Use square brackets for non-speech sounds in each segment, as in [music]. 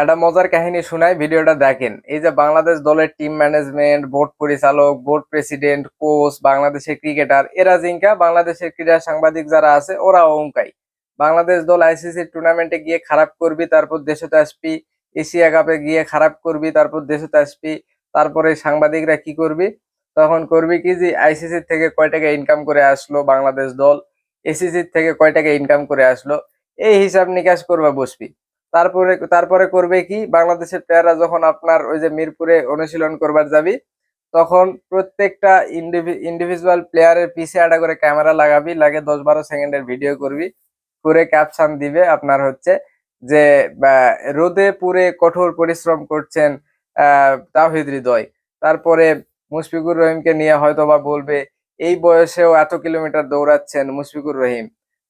একটা মজার কাহিনী শোনাই, ভিডিওটা দেখেন। এই যে বাংলাদেশ দলের টিম ম্যানেজমেন্ট বোর্ড পরিচালক বোর্ড প্রেসিডেন্ট কোচ বাংলাদেশের ক্রিকেটার এরা জিঙ্কা, বাংলাদেশের ক্রীড়া সাংবাদিক যারা আছে, ওরা অঙ্কাই বাংলাদেশ দল আইসিসি টুর্নামেন্টে গিয়ে খারাপ করবি, তারপর দেশতে আসবি। এশিয়া কাপে গিয়ে খারাপ করবি, তারপর দেশতে আসবি। তারপরে সাংবাদিকরা কি করবি? তখন করবি কি যে আইসিসি থেকে কয় টাকা ইনকাম করে আসলো বাংলাদেশ দল? এসিসি থেকে কয় টাকা ইনকাম করে আসলো? এই হিসাব নিকাশ করবা বসবি। তারপরে তারপরে করবে কি? বাংলাদেশের প্লেয়াররা যখন আপনার ওই যে মিরপুরে অনুশীলন করবার যাবি, তখন প্রত্যেকটা ইন্ডিভিজুয়াল প্লেয়ারের পিছে একটা করে ক্যামেরা লাগাবি, লাগে দশ বারো সেকেন্ডের ভিডিও করবি, করে ক্যাপশন দিবে আপনার হচ্ছে যে রোদে পুরে কঠোর পরিশ্রম করছেন তাহিদ হৃদয়। তারপরে মুশফিকুর রহিমকে নিয়ে হয়তো বা বলবে, এই বয়সেও এত কিলোমিটার দৌড়াচ্ছেন মুশফিকুর রহিম।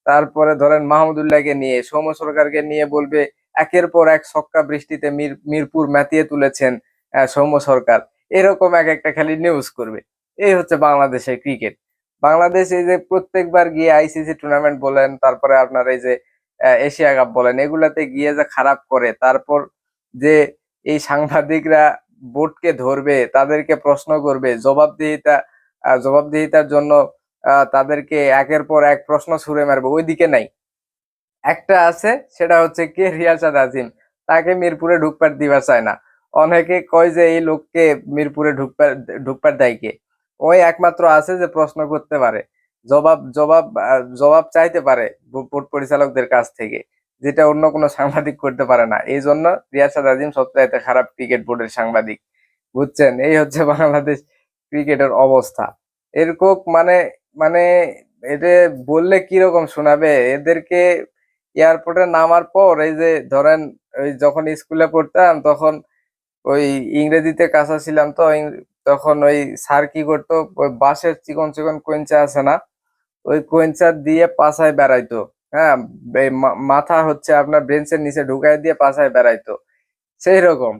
তারপরে ধরেন মাহমুদুল্লাহকে নিয়ে, সৌম্য সরকারকে নিয়ে বলবে একের পর এক ছক্কা বৃষ্টিতে মির, মিরপুর মাতিয়ে তুলেছেন সৌম্য সরকার। এরকম এক একটা খালি নিউজ করবে। এই হচ্ছে বাংলাদেশের ক্রিকেট বাংলাদেশ এই যে প্রত্যেকবার গিয়ে আইসিসি টুর্নামেন্ট বলেন, তারপরে আপনার এই যে এশিয়া কাপ বলেন, এগুলাতে গিয়ে যে খারাপ করে, তারপর যে এই সাংবাদিকরা বোর্ডকে ধরবে, তাদেরকে প্রশ্ন করবে, জবাবদিহিতা জবাবদিহিতার জন্য তাদেরকে একের পর এক প্রশ্ন ছুড়ে মারবে, ওইদিকে নাই। একটা আছে, সেটা হচ্ছে কে? রিয়াসাদ আজিম তাকে মিরপুরে ঢুকপার দিবা চায় না। অনেকে কয় যে, এই লোককে মিরপুরে ঢুকপার ঢুকপার দেয় কে? ওই একমাত্র আছে যে প্রশ্ন করতে পারে। জবাব জবাব জবাব চাইতে পারে বোর্ড পরিচালকদের কাছ থেকে, যেটা অন্য কোনো সাংবাদিক করতে পারে না। এই জন্য রিয়াসাদ আজিম সবচাইতে খারাপ ক্রিকেট বোর্ডের সাংবাদিক। বুঝছেন? এই হচ্ছে বাংলাদেশ ক্রিকেটের অবস্থা। এরকম মানে মানে এটা বললে কীরকম শোনাবে? এদেরকে এয়ারপোর্টে নামার পর এই যে ধরেন, ওই যখন স্কুলে পড়তাম তখন ওই ইংরেজিতে কাঁচা ছিলাম তো তখন ওই স্যার কি করতো, ওই বাঁশের চিকন চিকন কোয়েঞ্চা আছে না, ওই কোয়েঞ্চা দিয়ে পাশায় বেড়াইতো হ্যাঁ মাথা হচ্ছে আপনার বেঞ্চের নিচে ঢুকাই দিয়ে পাশায় বেড়াইতো সেই রকম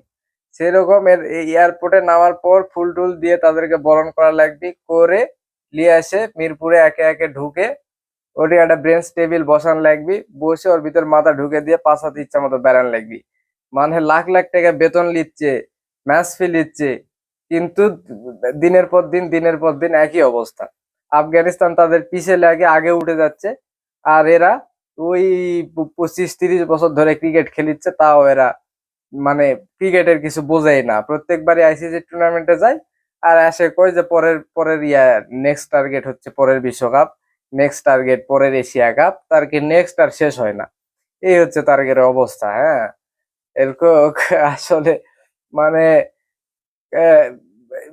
সেই রকম এর এয়ারপোর্টে নামার পর ফুল টুল দিয়ে তাদেরকে বরণ করা লাগবে, করে নিয়ে আসে মিরপুরে একে একে ঢুকে ওটি একটা ব্রেঞ্চ টেবিল বসান লাগবি, বসে ওর ভিতর মাথা ঢুকে দিয়ে পাশাতে ইচ্ছা মতো বেড়ান লাগবি। মানে লাখ লাখ টাকা বেতন নিচ্ছে ম্যাচ ফি নিচ্ছে কিন্তু দিনের পর দিন, দিনের পর দিন একই অবস্থা। আফগানিস্তান তাদের পিছে লাগে, আগে উঠে যাচ্ছে, আর এরা ওই পঁচিশ তিরিশ বছর ধরে ক্রিকেট খেলিচ্ছে, তাও এরা মানে ক্রিকেটের কিছু বোঝাই না। প্রত্যেকবারই আইসিসি টুর্নামেন্টে যায়, আর এসে কয় যে পরের পরের ইয়া নেক্সট টার্গেট হচ্ছে পরের বিশ্বকাপ। নেক্সট টার্গেট পরের এশিয়া কাপ, তার কি নেক্সট আর শেষ হয় না। এই হচ্ছে টার্গেটের অবস্থা হ্যাঁ? এরকম [laughs] আসলে মানে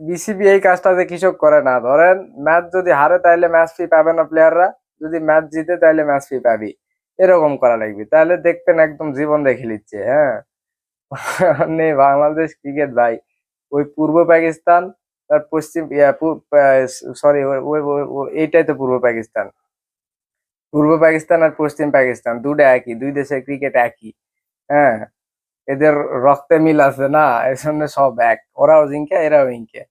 বিসিবি এই কাজটা যে কৃষক করে না। ধরেন ম্যাচ যদি হারে তাহলে ম্যাচ ফি পাবে না প্লেয়াররা যদি ম্যাচ জিতে তাহলে ম্যাচ ফি পাবি। এরকম করা লাগবে। তাহলে দেখবেন একদম জীবন দেখে নিচ্ছে হ্যাঁ? [laughs] বাংলাদেশ ক্রিকেট ভাই। ওই পূর্ব পাকিস্তান পশ্চিম সরি এইটাই তো পূর্ব পাকিস্তান। পূর্ব পাকিস্তান আর পশ্চিম পাকিস্তান দুটা একই, দুই দেশের ক্রিকেট একই হ্যাঁ? এদের রক্তে মিল আছে না এর সব এক, ওরাও জিঙ্কে, এরাও ইঙ্কে।